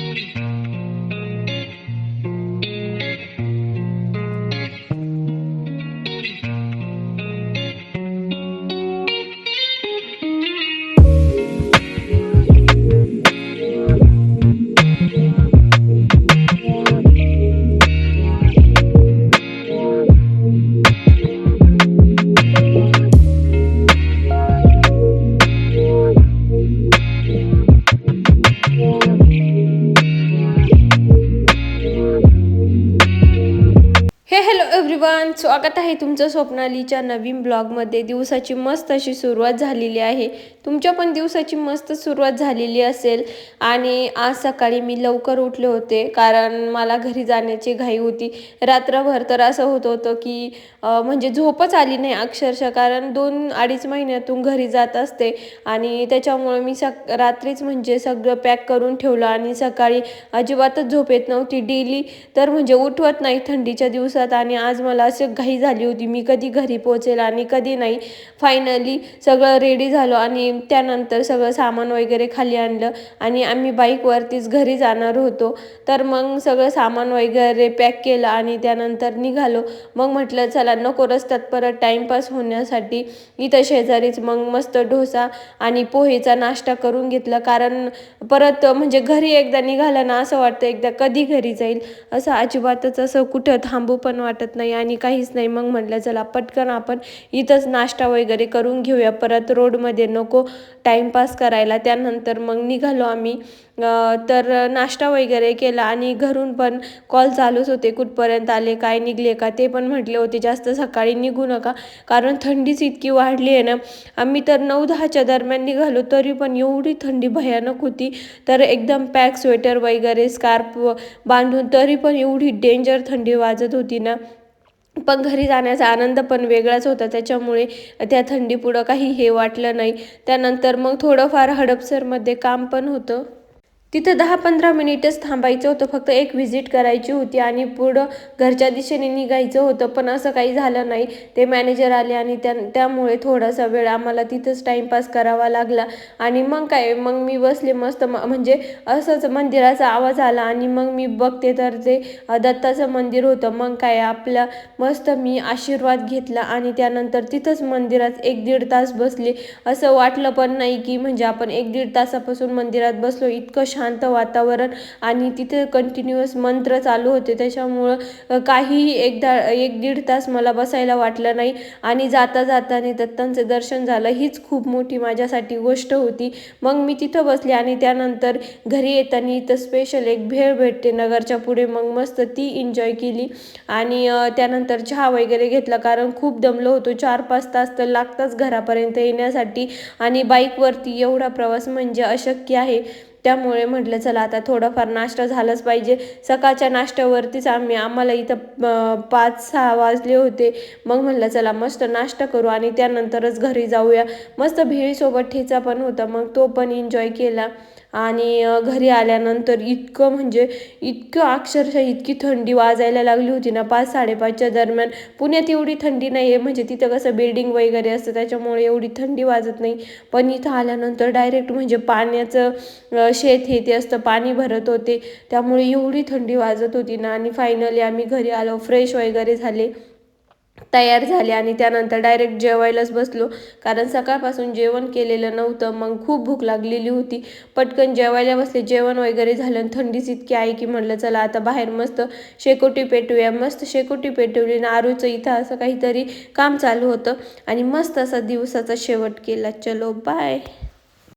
हे हॅलो स्वागत आहे तुमचं स्वप्नालीच्या नवीन ब्लॉगमध्ये. दिवसाची मस्त अशी सुरुवात झालेली आहे. तुमच्या पण दिवसाची मस्त सुरुवात झालेली असेल. आणि आज सकाळी मी लवकर उठले होते कारण मला घरी जाण्याची घाई होती. रात्रभर तर असं होत होतं की म्हणजे झोपच आली नाही अक्षरशः कारण दोन अडीच महिन्यातून घरी जात असते. आणि त्याच्यामुळे मी सक रात्रीच म्हणजे सगळं पॅक करून ठेवलं आणि सकाळी अजिबातच झोप येत नव्हती. डेली तर म्हणजे उठवत नाही थंडीच्या दिवसात. आणि आज मला असं घाई झाली होती. मी कधी घरी पोहोचेल आणि कधी नाही. फायनली सगळं रेडी झालो आणि त्यानंतर सगळं सामान वगैरे खाली आणलं आणि आम्ही बाईकवरतीच घरी जाणार होतो. तर मग सगळं सामान वगैरे पॅक केलं आणि त्यानंतर निघालो. मग म्हटलं चला नको रस्त्यात परत टाईमपास होण्यासाठी. इथं शेजारीच मग मस्त डोसा आणि पोहेचा नाश्ता करून घेतला. कारण परत म्हणजे घरी एकदा निघालं ना असं वाटतं एकदा कधी घरी जाईल. असं अजिबातच असं कुठं थांबू पण वाटत नाही. आणि काहीच नाही. मग म्हटलं चला पटकन आपण इथंच नाश्ता वगैरे करून घेऊया. परत रोडमध्ये नको टाईमपास करायला. त्यानंतर मग निघालो आम्ही. तर नाश्ता वगैरे केला आणि घरून पण कॉल चालूच होते. कुठपर्यंत आले काय निघले का ते पण म्हटले होते. जास्त सकाळी निघू नका कारण थंडीच इतकी वाढली आहे ना. आम्ही तर नऊ दहाच्या दरम्यान निघालो तरी पण एवढी थंडी भयानक होती. तर एकदम पॅक स्वेटर वगैरे स्कार्फ बांधून तरी पण एवढी डेंजर थंडी वाजत होती ना. पण घरी जाण्याचा आनंद पण वेगळाच होता. त्याच्यामुळे त्या थंडीपुढं काही हे वाटलं नाही. त्यानंतर मग थोडंफार हडपसरमध्ये काम पण होतं. तिथं दहा पंधरा मिनिटच थांबायचं होतं. फक्त एक व्हिजिट करायची होती आणि पुढं घरच्या दिशेने निघायचं होतं. पण असं काही झालं नाही. ते मॅनेजर आले आणि त्या त्यामुळे थोडासा वेळ आम्हाला तिथंच टाईमपास करावा लागला. आणि मग काय मग मी बसले मस्त. म- म्हणजे असंच मंदिराचा आवाज आला आणि मग मी बघते तर ते दत्ताचं मंदिर होतं. मग काय आपला मस्त मी आशीर्वाद घेतला आणि त्यानंतर तिथंच मंदिरात एक दीड तास बसले. असं वाटलं पण नाही की म्हणजे आपण एक दीड तासापासून मंदिरात बसलो. इतकं शांत वातावरण आणि तिथे कंटिन्युअस मंत्र चालू होते. त्याच्यामुळं काहीही एकदा एक दीड तास मला बसायला वाटलं नाही आणि जाता जाताने दत्तांचं दर्शन झालं. हीच खूप मोठी माझ्यासाठी गोष्ट होती. मग मी तिथं बसले आणि त्यानंतर घरी येताना इथं स्पेशल एक भेळ भेटते नगरच्या पुढे. मग मस्त ती एन्जॉय केली आणि त्यानंतर चहा वगैरे घेतला कारण खूप दमलो होतो. चार पाच तास तर लागताच घरापर्यंत येण्यासाठी आणि बाईकवरती एवढा प्रवास म्हणजे अशक्य आहे. त्यामुळे म्हटलं चला आता थोडंफार नाश्ता झालाच पाहिजे. सकाळच्या नाश्त्यावरतीच आम्ही आम्हाला इथं पाच सहा वाजले होते. मग म्हटलं चला मस्त नाश्ता करू आणि त्यानंतरच घरी जाऊया. मस्त भेळीसोबत ठेचा पण होता. मग तो पण एन्जॉय केला. आणि घरी आल्यानंतर इतकं म्हणजे इतकं अक्षरशः इतकी थंडी वाजायला लागली होती ना पाच साडेपाचच्या दरम्यान. पुण्यात एवढी थंडी नाही आहे म्हणजे तिथं कसं बिल्डिंग वगैरे असतं त्याच्यामुळे एवढी थंडी वाजत नाही. पण इथं आल्यानंतर डायरेक्ट म्हणजे पाण्याचं शेत हे ते असतं पाणी भरत होते. त्यामुळे एवढी थंडी वाजत होती ना आणि फायनली आम्ही घरी आलो फ्रेश वगैरे झाले. तयार झाले आणि त्यानंतर डायरेक्ट जेवायलाच बसलो. कारण सकाळपासून जेवण केलेलं नव्हतं मग खूप भूक लागलेली होती. पटकन जेवायला बसले. जेवण वगैरे झालं आणि थंडीच इतकी आहे की म्हटलं चला आता बाहेर मस्त शेकोटी पेटूया मस्त शेकोटी पेटवली आणि आरूचं इथं असं काहीतरी काम चालू होतं. आणि मस्त असा दिवसाचा शेवट केला. चलो बाय